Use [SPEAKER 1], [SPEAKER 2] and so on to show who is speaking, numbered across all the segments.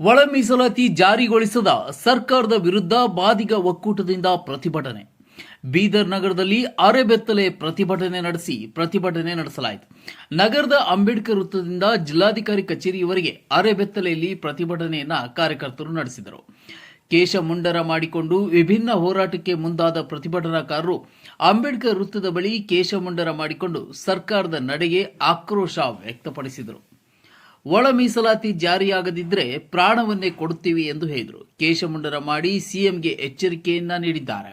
[SPEAKER 1] ಒಳ ಮೀಸಲಾತಿ ಜಾರಿಗೊಳಿಸದ ಸರ್ಕಾರದ ವಿರುದ್ಧ ಬಾದಿಗ ಒಕ್ಕೂಟದಿಂದ ಪ್ರತಿಭಟನೆ. ಬೀದರ್ ನಗರದಲ್ಲಿ ಅರೆಬೆತ್ತಲೆ ಪ್ರತಿಭಟನೆ ನಡೆಸಿ ಪ್ರತಿಭಟನೆ ನಡೆಸಲಾಯಿತು. ನಗರದ ಅಂಬೇಡ್ಕರ್ ವೃತ್ತದಿಂದ ಜಿಲ್ಲಾಧಿಕಾರಿ ಕಚೇರಿಯವರೆಗೆ ಅರೆಬೆತ್ತಲೆಯಲ್ಲಿ ಪ್ರತಿಭಟನೆಯನ್ನ ಕಾರ್ಯಕರ್ತರು ನಡೆಸಿದರು. ಕೇಶ ಮುಂಡರ ಮಾಡಿಕೊಂಡು ವಿಭಿನ್ನ ಹೋರಾಟಕ್ಕೆ ಮುಂದಾದ ಪ್ರತಿಭಟನಾಕಾರರು ಅಂಬೇಡ್ಕರ್ ವೃತ್ತದ ಬಳಿ ಕೇಶ ಮುಂಡರ ಮಾಡಿಕೊಂಡು ಸರ್ಕಾರದ ನಡೆಗೆ ಆಕ್ರೋಶ ವ್ಯಕ್ತಪಡಿಸಿದರು. ಒಳ ಮೀಸಲಾತಿ ಜಾರಿಯಾಗದಿದ್ದರೆ ಪ್ರಾಣವನ್ನೇ ಕೊಡುತ್ತೀವಿ ಎಂದು ಹೇಳಿದರು. ಕೇಶಮುಂಡರ ಮಾಡಿ ಸಿಎಂಗೆ ಎಚ್ಚರಿಕೆಯನ್ನ ನೀಡಿದ್ದಾರೆ.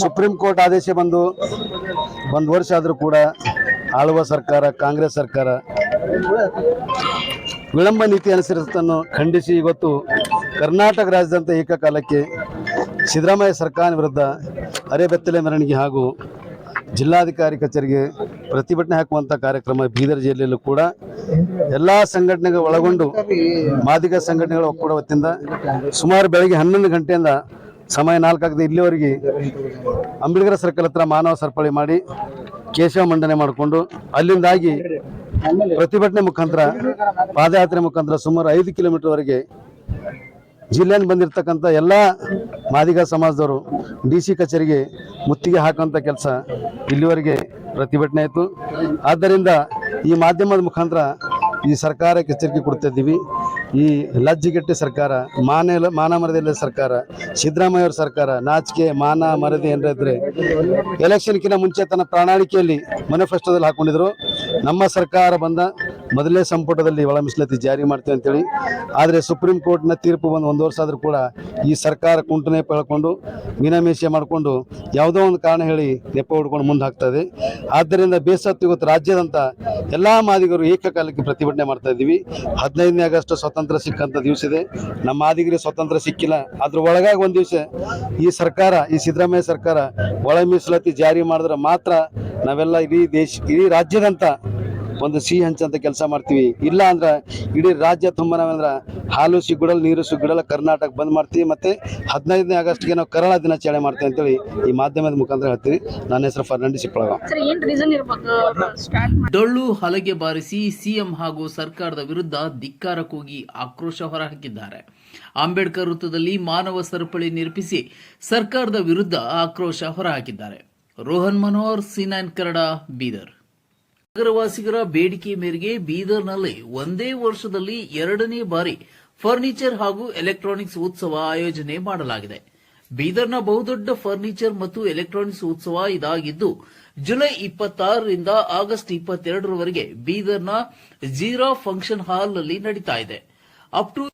[SPEAKER 2] ಸುಪ್ರೀಂ ಕೋರ್ಟ್ ಆದೇಶ ಬಂದು ಒಂದು ವರ್ಷ ಆದರೂ ಕೂಡ ಆಳುವ ಸರ್ಕಾರ, ಕಾಂಗ್ರೆಸ್ ಸರ್ಕಾರ ವಿಳಂಬ ನೀತಿ ಅನುಸರಿಸುತ್ತನ್ನು ಖಂಡಿಸಿ ಇವತ್ತು ಕರ್ನಾಟಕ ರಾಜ್ಯದಂತ ಏಕಕಾಲಕ್ಕೆ ಸಿದ್ದರಾಮಯ್ಯ ಸರ್ಕಾರ ವಿರುದ್ಧ ಅರೆಬೆತ್ತಲೆ ಮೆರವಣಿಗೆ ಹಾಗೂ ಜಿಲ್ಲಾಧಿಕಾರಿ ಕಚೇರಿಗೆ ಪ್ರತಿಭಟನೆ ಹಾಕುವಂಥ ಕಾರ್ಯಕ್ರಮ ಬೀದರ್ ಜಿಲ್ಲೆಯಲ್ಲೂ ಕೂಡ ಎಲ್ಲಾ ಸಂಘಟನೆಗಳು ಒಳಗೊಂಡು ಮಾದಿಗ ಸಂಘಟನೆಗಳ ಒಕ್ಕೂಟ ವತಿಯಿಂದ ಸುಮಾರು ಬೆಳಗ್ಗೆ ಹನ್ನೊಂದು ಗಂಟೆಯಿಂದ ಸಮಯ ನಾಲ್ಕಾಗದೆ ಇಲ್ಲಿವರೆಗೆ ಅಂಬೇಡ್ಕರ್ ಸರ್ಕಲ್ ಹತ್ರ ಮಾನವ ಸರಪಳಿ ಮಾಡಿ ಕೇಶವ ಮಂಡನೆ ಮಾಡಿಕೊಂಡು ಅಲ್ಲಿಂದಾಗಿ ಪ್ರತಿಭಟನೆ ಮುಖಾಂತರ ಪಾದಯಾತ್ರೆ ಮುಖಾಂತರ ಸುಮಾರು ಐದು ಕಿಲೋಮೀಟರ್ವರೆಗೆ ಜಿಲ್ಲೆಯಿಂದ ಬಂದಿರತಕ್ಕಂಥ ಎಲ್ಲ ಮಾದಿಗ ಸಮಾಜದವರು, ಡಿ ಸಿ ಕಚೇರಿಗೆ ಮುತ್ತಿಗೆ ಹಾಕುವಂಥ ಕೆಲಸ ಇಲ್ಲಿವರೆಗೆ ಪ್ರತಿಭಟನೆ ಆಯಿತು. ಆದ್ದರಿಂದ ಈ ಮಾಧ್ಯಮದ ಮುಖಾಂತರ ಈ ಸರ್ಕಾರಕ್ಕೆ ಎಚ್ಚರಿಕೆ ಕೊಡ್ತಿದ್ದೀವಿ ಈ ಲಜ್ಜಿಗಟ್ಟಿ ಸರ್ಕಾರ, ಮಾನ ಮಾನ ಮರದಿಲ್ಲ ಸರ್ಕಾರ, ಸಿದ್ದರಾಮಯ್ಯವ್ರ ಸರ್ಕಾರ, ನಾಚಿಕೆ, ಮಾನ ಮರದಿ ಏನಾದ್ರೆ ಎಲೆಕ್ಷನ್ಕಿಂತ ಮುಂಚೆ ತನ್ನ ಪ್ರಣಾಳಿಕೆಯಲ್ಲಿ ಮ್ಯಾನಿಫೆಸ್ಟೋದಲ್ಲಿ ಹಾಕ್ಕೊಂಡಿದ್ರು ನಮ್ಮ ಸರ್ಕಾರ ಬಂದ ಮೊದಲನೇ ಸಂಪುಟದಲ್ಲಿ ಒಳ ಮೀಸಲಾತಿ ಜಾರಿ ಮಾಡ್ತೇವೆ ಅಂತೇಳಿ. ಆದರೆ ಸುಪ್ರೀಂ ಕೋರ್ಟ್ನ ತೀರ್ಪು ಬಂದು ಒಂದು ವರ್ಷ ಆದರೂ ಕೂಡ ಈ ಸರ್ಕಾರ ಕುಂಟನೆ ಪಳ್ಕೊಂಡು ಮೀನಾಮೇಷ ಮಾಡಿಕೊಂಡು ಯಾವುದೋ ಒಂದು ಕಾರಣ ಹೇಳಿ ನೆಪ ಹೊಡ್ಕೊಂಡು ಮುಂದೆ ಹಾಕ್ತದೆ ಆದ್ದರಿಂದ ಬೇಸತ್ತು ಇವತ್ತು ರಾಜ್ಯದಂತ ಎಲ್ಲ ಮಾದಿಗರು ಏಕಕಾಲಕ್ಕೆ ಪ್ರತಿಭಟನೆ ಮಾಡ್ತಾ ಇದ್ದೀವಿ. ಹದಿನೈದನೇ ಆಗಸ್ಟ್ ಸ್ವತಂತ್ರ ಸಿಕ್ಕಂಥ ದಿವಸ ಇದೆ. ನಮ್ಮ ಮಾದಿಗರಿಗೆ ಸ್ವತಂತ್ರ ಸಿಕ್ಕಿಲ್ಲ. ಅದ್ರ ಒಳಗಾಗಿ ಒಂದು ದಿವಸ ಈ ಸರ್ಕಾರ, ಈ ಸಿದ್ದರಾಮಯ್ಯ ಸರ್ಕಾರ ಒಳ ಮೀಸಲಾತಿ ಜಾರಿ ಮಾಡಿದ್ರೆ ಮಾತ್ರ ನಾವೆಲ್ಲ ಇಡೀ ದೇಶ, ಇಡೀ ರಾಜ್ಯದಂತ ಒಂದು ಸಿಹಿ ಹಂಚಂತ ಕೆಲಸ ಮಾಡ್ತೀವಿ. ಇಲ್ಲ ಅಂದ್ರೆ ಇಡೀ ರಾಜ್ಯ ತುಂಬಾ ನಾವಂದ್ರೆ ಹಾಲು ಸಿಗುಡಲ್ ನೀರು ಸಿಗುಡಲ್ಲ ಕರ್ನಾಟಕ ಬಂದ್ ಮಾಡ್ತೀವಿ ಮತ್ತೆ ಹದಿನೈದನೇ ಆಗಸ್ಟ್ಗೆ ನಾವು ಕರಾಳ ದಿನಾಚರಣೆ ಮಾಡ್ತೀವಿ ಅಂತೇಳಿ ಈ ಮಾಧ್ಯಮದ ಮುಖಾಂತರ ಹೇಳ್ತೀವಿ. ನನ್ನ ಹೆಸರು ಫರ್ನಾಂಡಿಸ್ ಇಪ್ಪಳಗ
[SPEAKER 3] ಸರ್ ಏನ್ ರೀಸನ್ ಇರ್ಬೋದು ಸ್ಟಾರ್ಟ್
[SPEAKER 1] ಡೊಳ್ಳು ಹಲಗೆ ಬಾರಿಸಿ ಸಿಎಂ ಹಾಗೂ ಸರ್ಕಾರದ ವಿರುದ್ಧ ಧಿಕ್ಕಾರ ಕೂಗಿ ಆಕ್ರೋಶ ಹೊರಹಾಕಿದ್ದಾರೆ. ಅಂಬೇಡ್ಕರ್ ವೃತ್ತದಲ್ಲಿ ಮಾನವ ಸರಪಳಿ ನಿರ್ಮಿಸಿ ಸರ್ಕಾರದ ವಿರುದ್ಧ ಆಕ್ರೋಶ ಹೊರಹಾಕಿದ್ದಾರೆ. Rohan Manohar C nine Kannada Bidar. ನಗರವಾಸಿಗರ ಬೇಡಿಕೆ ಮೇರೆಗೆ ಬೀದರ್ನಲ್ಲಿ ಒಂದೇ ವರ್ಷದಲ್ಲಿ ಎರಡನೇ ಬಾರಿ ಫರ್ನಿಚರ್ ಹಾಗೂ ಎಲೆಕ್ಟ್ರಾನಿಕ್ಸ್ ಉತ್ಸವ ಆಯೋಜನೆ ಮಾಡಲಾಗಿದೆ. ಬೀದರ್ನ ಬಹುದೊಡ್ಡ ಫರ್ನಿಚರ್ ಮತ್ತು ಎಲೆಕ್ಟ್ರಾನಿಕ್ಸ್ ಉತ್ಸವ ಇದಾಗಿದ್ದು, ಜುಲೈ ಇಪ್ಪತ್ತಾರರಿಂದ ಆಗಸ್ಟ್ ಇಪ್ಪತ್ತೆರಡರವರೆಗೆ ಬೀದರ್ನ ಜೀರಾ ಫಂಕ್ಷನ್ ಹಾಲ್ನಲ್ಲಿ ನಡೀತಾ ಇದೆ. Up to